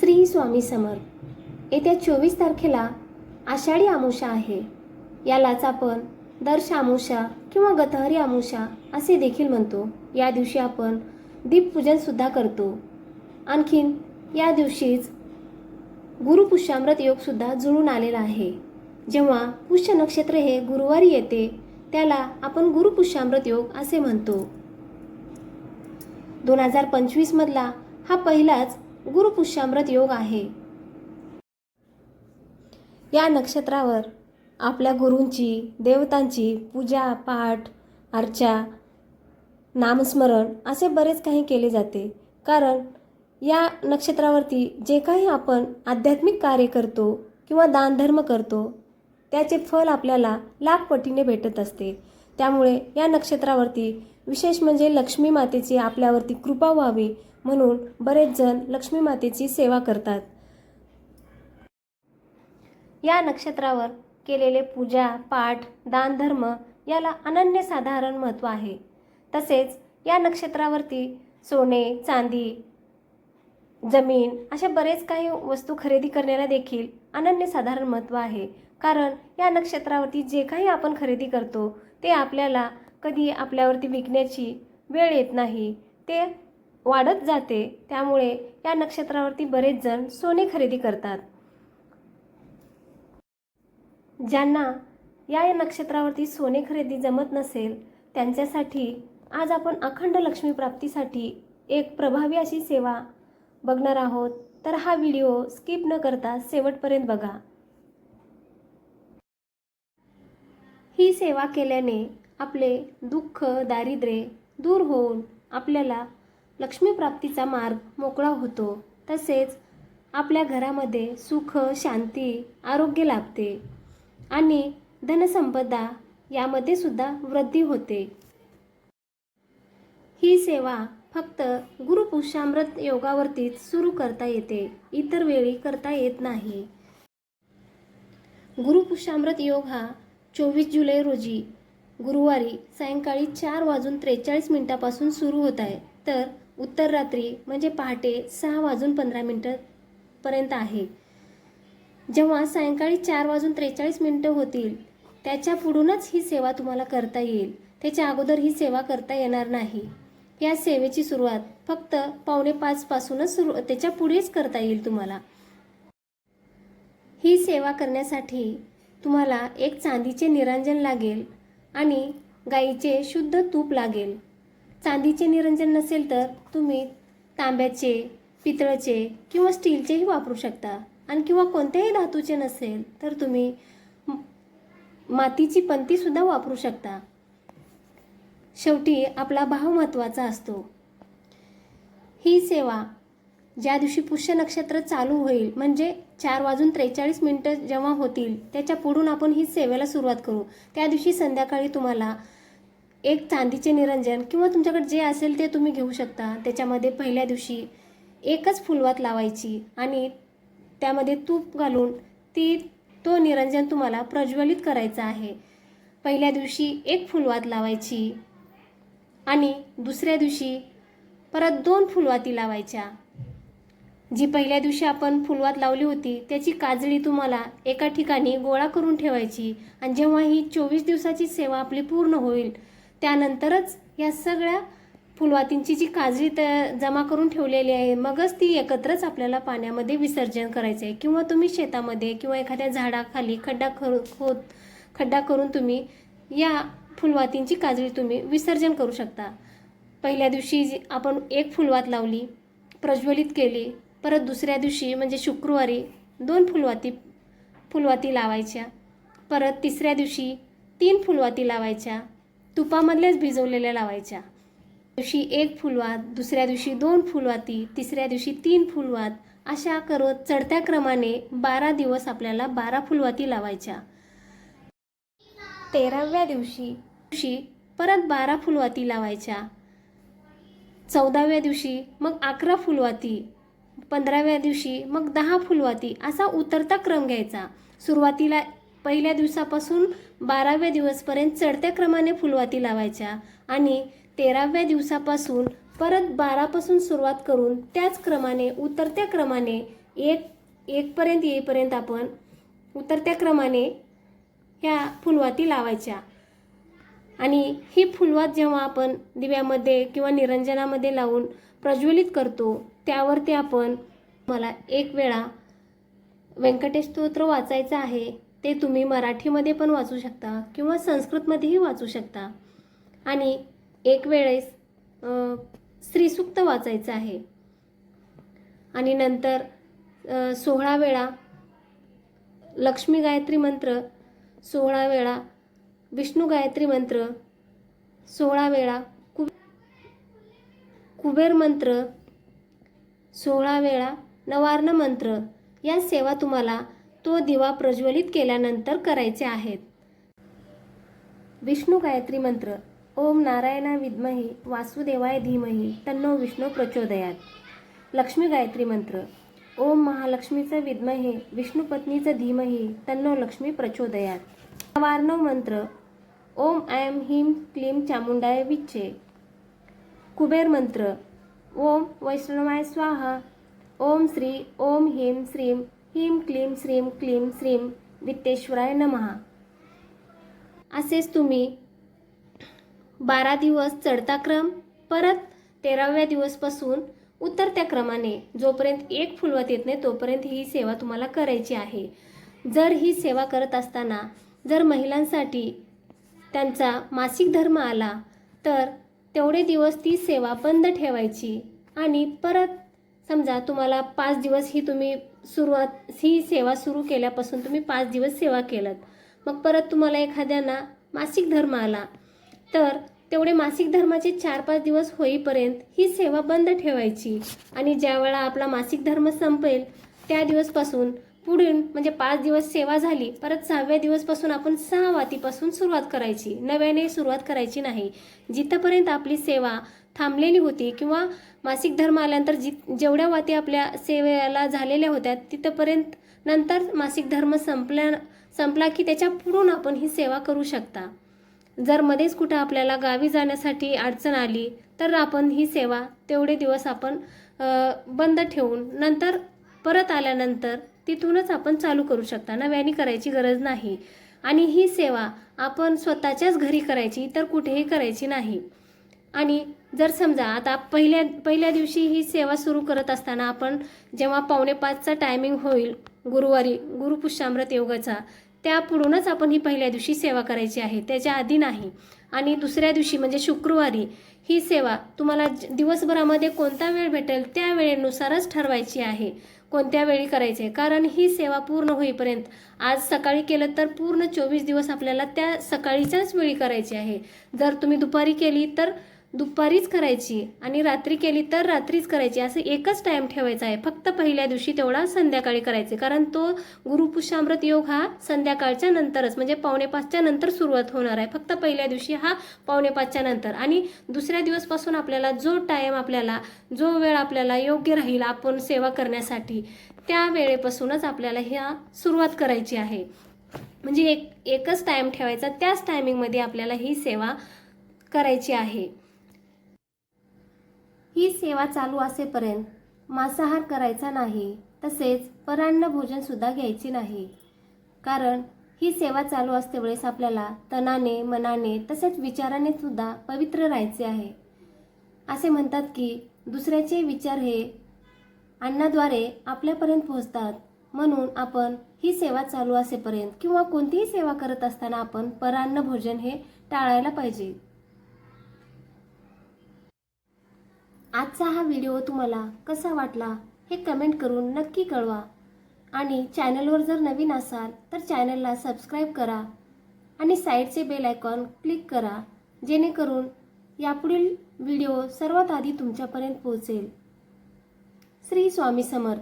श्री स्वामी समर्थ. येत्या चोवीस तारखेला आषाढी आमुषा आहे. यालाच आपण दर्श आमुषा किंवा गतहरी आमुषा असे देखील म्हणतो. या दिवशी आपण दीपपूजनसुद्धा करतो. आणखीन या दिवशीच गुरुपुष्यामृत योगसुद्धा जुळून आलेला आहे. जेव्हा पुष्य नक्षत्र हे गुरुवारी येते त्याला आपण गुरुपुष्यामृत योग असे म्हणतो. दोन हजार पंचवीसमधला हा पहिलाच गुरुपुष्यामृत योग आहे. या नक्षत्रावर आपल्या गुरूंची देवतांची पूजा पाठ अर्चा नामस्मरण असे बरेच काही केले जाते. कारण या नक्षत्रावरती जे काही आपण आध्यात्मिक कार्य करतो किंवा दानधर्म करतो त्याचे फल आपल्याला लाखपटीने भेटत असते. त्यामुळे या नक्षत्रावरती विशेष म्हणजे लक्ष्मी मातेची आपल्यावरती कृपा व्हावी म्हणून बरेच जण लक्ष्मी मातेची सेवा करतात. या नक्षत्रावर केलेले पूजा पाठ दानधर्म याला अनन्यसाधारण महत्त्व आहे. तसेच या नक्षत्रावरती सोने चांदी जमीन अशा बरेच काही वस्तू खरेदी करण्याला देखील अनन्यसाधारण महत्त्व आहे. कारण या नक्षत्रावरती जे काही आपण खरेदी करतो ते आपल्याला कधी आपल्यावरती विकण्याची वेळ येत नाही. ते वाढत जाते त्यामुळे या नक्षत्रावरती बरेच जण सोने खरेदी करतात. ज्यांना या नक्षत्रावरती सोने खरेदी जमत नसेल त्यांच्यासाठी आज आपण अखंड लक्ष्मी प्राप्तीसाठी एक प्रभावी अशी सेवा बघणार आहोत. तर हा व्हिडिओ स्किप न करता शेवटपर्यंत बघा. ही सेवा केल्याने आपले दुःख दारिद्र्य दूर होऊन आपल्याला लक्ष्मी प्राप्तीचा मार्ग मोकळा होतो. तसेच आपल्या घरामध्ये सुख शांती आरोग्य लाभते. आणि धनसंपदा यामध्ये सुद्धा वृद्धी होते. ही सेवा फक्त गुरुपुष्यामृत योगावरतीच सुरू करता येते. इतर वेळी करता येत नाही. गुरुपुष्यामृत योग हा चोवीस जुलै रोजी गुरुवारी सायंकाळी चार वाजून त्रेचाळीस मिनिटापासून सुरू होत आहे. तर उत्तर रात्री म्हणजे पहाटे सहा वाजून पंधरा मिनटंपर्यंत आहे. जेव्हा सायंकाळी चार वाजून त्रेचाळीस मिनटं होतील त्याच्या पुढूनच ही सेवा तुम्हाला करता येईल. त्याच्या अगोदर ही सेवा करता येणार नाही. या सेवेची सुरुवात फक्त पावणे पाचपासूनच सुरू त्याच्या पुढेच करता येईल तुम्हाला. ही सेवा करण्यासाठी तुम्हाला एक चांदीचे निरांजन लागेल आणि गाईचे शुद्ध तूप लागेल. चांदीचे निरंजन नसेल तर तुम्ही तांब्याचे पितळचे किंवा स्टीलचेही वापरू शकता. आणि किंवा कोणत्याही धातूचे नसेल तर तुम्ही मातीची पंतीसुद्धा वापरू शकता. शेवटी आपला भाव महत्त्वाचा असतो. ही सेवा ज्या दिवशी पुष्य नक्षत्र चालू होईल म्हणजे चार वाजून त्रेचाळीस मिनटं जेव्हा होतील त्याच्या पुढून आपण ही सेवेला सुरुवात करू. त्या दिवशी संध्याकाळी तुम्हाला एक चांदीचे निरंजन किंवा तुमच्याकडे जे असेल ते तुम्ही घेऊ शकता. त्याच्यामध्ये पहिल्या दिवशी एकच फुलवात लावायची आणि त्यामध्ये तूप घालून ती तो निरंजन तुम्हाला प्रज्वलित करायचा आहे. पहिल्या दिवशी एक फुलवात लावायची आणि दुसऱ्या दिवशी परत दोन फुलवाती लावायच्या. जी पहिल्या दिवशी आपण फुलवात लावली होती त्याची काजळी तुम्हाला एका ठिकाणी गोळा करून ठेवायची आणि जेव्हा ही चोवीस दिवसाची सेवा आपली पूर्ण होईल त्यानंतरच या सगळ्या फुलवातींची जी काजळी त जमा करून ठेवलेली आहे मगच ती एकत्रच आपल्याला पाण्यामध्ये विसर्जन करायचं आहे. किंवा तुम्ही शेतामध्ये किंवा एखाद्या झाडाखाली खड्डा खर खोद खड्डा करून तुम्ही या फुलवातींची काजळी तुम्ही विसर्जन करू शकता. पहिल्या दिवशी जी आपण एक फुलवात लावली प्रज्वलित केली परत दुसऱ्या दिवशी म्हणजे शुक्रवारी दोन फुलवाती फुलवाती लावायच्या. परत तिसऱ्या दिवशी तीन फुलवाती लावायच्या. तुपामधल्याच भिजवलेल्या लावायच्या. दिवशी एक फुलवात दुसऱ्या दिवशी दोन फुलवाती तिसऱ्या दिवशी तीन फुलवात अशा करत चढत्या क्रमाने बारा दिवस आपल्याला बारा फुलवाती लावायच्या. तेराव्या दिवशी दिवशी परत बारा फुलवाती लावायच्या. चौदाव्या दिवशी मग अकरा फुलवाती. पंधराव्या दिवशी मग दहा फुलवाती असा उतरता क्रम घ्यायचा. सुरुवातीला पहिल्या दिवसापासून बाराव्या दिवसपर्यंत चढत्या क्रमाने फुलवाती लावायच्या आणि तेराव्या दिवसापासून परत बारापासून सुरुवात करून त्याच क्रमाने उतरत्या क्रमाने एक एकपर्यंत येईपर्यंत आपण उतरत्या क्रमाने ह्या फुलवाती लावायच्या. आणि ही फुलवात जेव्हा आपण दिव्यामध्ये किंवा निरंजनामध्ये लावून प्रज्वलित करतो त्यावरती आपण मला एक वेळा व्यंकटेश स्तोत्र वाचायचं आहे. ते तुम्ही मराठीमध्ये पण वाचू शकता किंवा संस्कृतमध्येही वाचू शकता. आणि एक वेळेस श्रीसूक्त वाचायचं आहे. आणि नंतर सोळा वेळा लक्ष्मी गायत्री मंत्र सोळा वेळा विष्णू गायत्री मंत्र सोळा वेळा कु कुबेर मंत्र सोळा वेळा नवार्ण मंत्र या सेवा तुम्हाला तो दिवा प्रज्वलित केल्यानंतर करायचे आहेत. विष्णू गायत्री मंत्र ओम नारायणा विद्महे वासुदेवाय धीमहि तन्नो विष्णू प्रचोदयात. लक्ष्मी गायत्री मंत्र ओम महालक्ष्मीचं विद्महे विष्णुपत्नीचं धीमहि तन्नो लक्ष्मी प्रचोदयात. वारणव मंत्र ओम ऐं ह्रीं क्लीं चामुंडाय विच्चे. कुबेर मंत्र ओम वैष्णवाय स्वाहा ओम श्री ओम ह्रीं श्रीं ह्रीं क्लीं श्रीं क्लीं श्रीं वित्तेश्वराय नमहा असेच तुम्ही बारा दिवस चढता क्रम परत तेराव्या दिवसपासून उतरत्या क्रमाने जोपर्यंत एक फुलवत येत नाही तोपर्यंत ही सेवा तुम्हाला करायची आहे. जर ही सेवा करत असताना जर महिलांसाठी त्यांचा मासिक धर्म आला तर तेवढे दिवस ती सेवा बंद ठेवायची आणि परत समजा तुम्हाला पाच दिवस ही तुम्ही सुरुवात ही सेवा सुरू केल्यापासून तुम्ही पाच दिवस सेवा केलात. मग परत तुम्हाला एखाद्याना मासिक धर्म आला तर तेवढे मासिक धर्माचे चार पाच दिवस होईपर्यंत ही सेवा बंद ठेवायची. आणि ज्या वेळा आपला मासिक धर्म संपेल त्या दिवसपासून पुढून म्हणजे पाच दिवस सेवा झाली परत सहाव्या दिवसपासून आपण सहा वातीपासून सुरुवात करायची. नव्याने सुरुवात करायची नाही. जिथपर्यंत आपली सेवा थांबलेली होती किंवा मासिक धर्म आल्यानंतर जि जेवढ्या वाती आपल्या सेवेला झालेल्या होत्या तिथपर्यंत नंतर मासिक धर्म संपल्या संपला की त्याच्या पुढून आपण ही सेवा करू शकता. जर मध्येच कुठं आपल्याला गावी जाण्यासाठी अडचण आली तर आपण ही सेवा तेवढे दिवस आपण बंद ठेवून नंतर परत आल्यानंतर तिथूनच आपण चालू करू शकता. नव्याने करायची गरज नाही. आणि ही सेवा आपण स्वतःच्याच घरी करायची तर कुठेही करायची नाही. आणि जर समजा आता पहिल्या पहिल्या दिवशी ही सेवा सुरू करत असताना आपण जेव्हा पावणे पाचचा टायमिंग होईल गुरुवारी गुरुपुष्यामृत योगाचा त्या पुढूनच आपण ही पहिल्या दिवशी सेवा करायची आहे. त्याच्या आधी नाही. आणि दुसऱ्या दिवशी म्हणजे शुक्रवारी ही सेवा तुम्हाला दिवसभरामध्ये कोणता वेळ भेटेल त्या वेळेनुसारच ठरवायची आहे. कोणत्या वेळी करायचे? कारण ही सेवा पूर्ण होईपर्यंत आज सकाळी केलं तर पूर्ण चोवीस दिवस आपल्याला त्या सकाळीच्याच वेळी करायची आहे. जर तुम्ही दुपारी केली तर दुपारीच करायची आणि रात्री केली तर रात्रीच करायची. असं एकच टाइम ठेवायचा आहे. फक्त पहिल्या दिवशी तेवढा संध्याकाळी करायचे. कारण तो गुरुपुष्यामृत योग हा संध्याकाळच्या नंतरच म्हणजे पावणे पाचच्या नंतर सुरुवात होणार आहे. फक्त पहिल्या दिवशी हा पावणे पाचच्या नंतर. आणि दुसऱ्या दिवसपासून आपल्याला जो टाइम आपल्याला जो वेळ आपल्याला योग्य राहील आपण सेवा करण्यासाठी त्या वेळेपासूनच आपल्याला ह्या सुरुवात करायची आहे. म्हणजे एक एकच टाइम ठेवायचा. त्याच टायमिंगमध्ये आपल्याला ही सेवा करायची आहे. ही सेवा चालू असेपर्यंत मांसाहार करायचा नाही तसेच परान्न भोजनसुद्धा घ्यायचे नाही. कारण ही सेवा चालू असते वेळेस आपल्याला तनाने मनाने तसेच विचाराने सुद्धा पवित्र राहायचे आहे. असे म्हणतात की दुसऱ्याचे विचार हे अन्नाद्वारे आपल्यापर्यंत पोहोचतात. म्हणून आपण ही सेवा चालू असेपर्यंत किंवा कोणतीही सेवा करत असताना आपण परान्न भोजन हे टाळायला पाहिजे. आजचा हा व्हिडिओ तुम्हाला कसा वाटला हे कमेंट करून नक्की कळवा. आणि चॅनलवर जर नवीन असाल तर चॅनलला सबस्क्राईब करा आणि साईडचे बेल आयकॉन क्लिक करा जेणेकरून यापुढील व्हिडिओ सर्वात आधी तुमच्यापर्यंत पोहोचेल. श्री स्वामी समर्थ.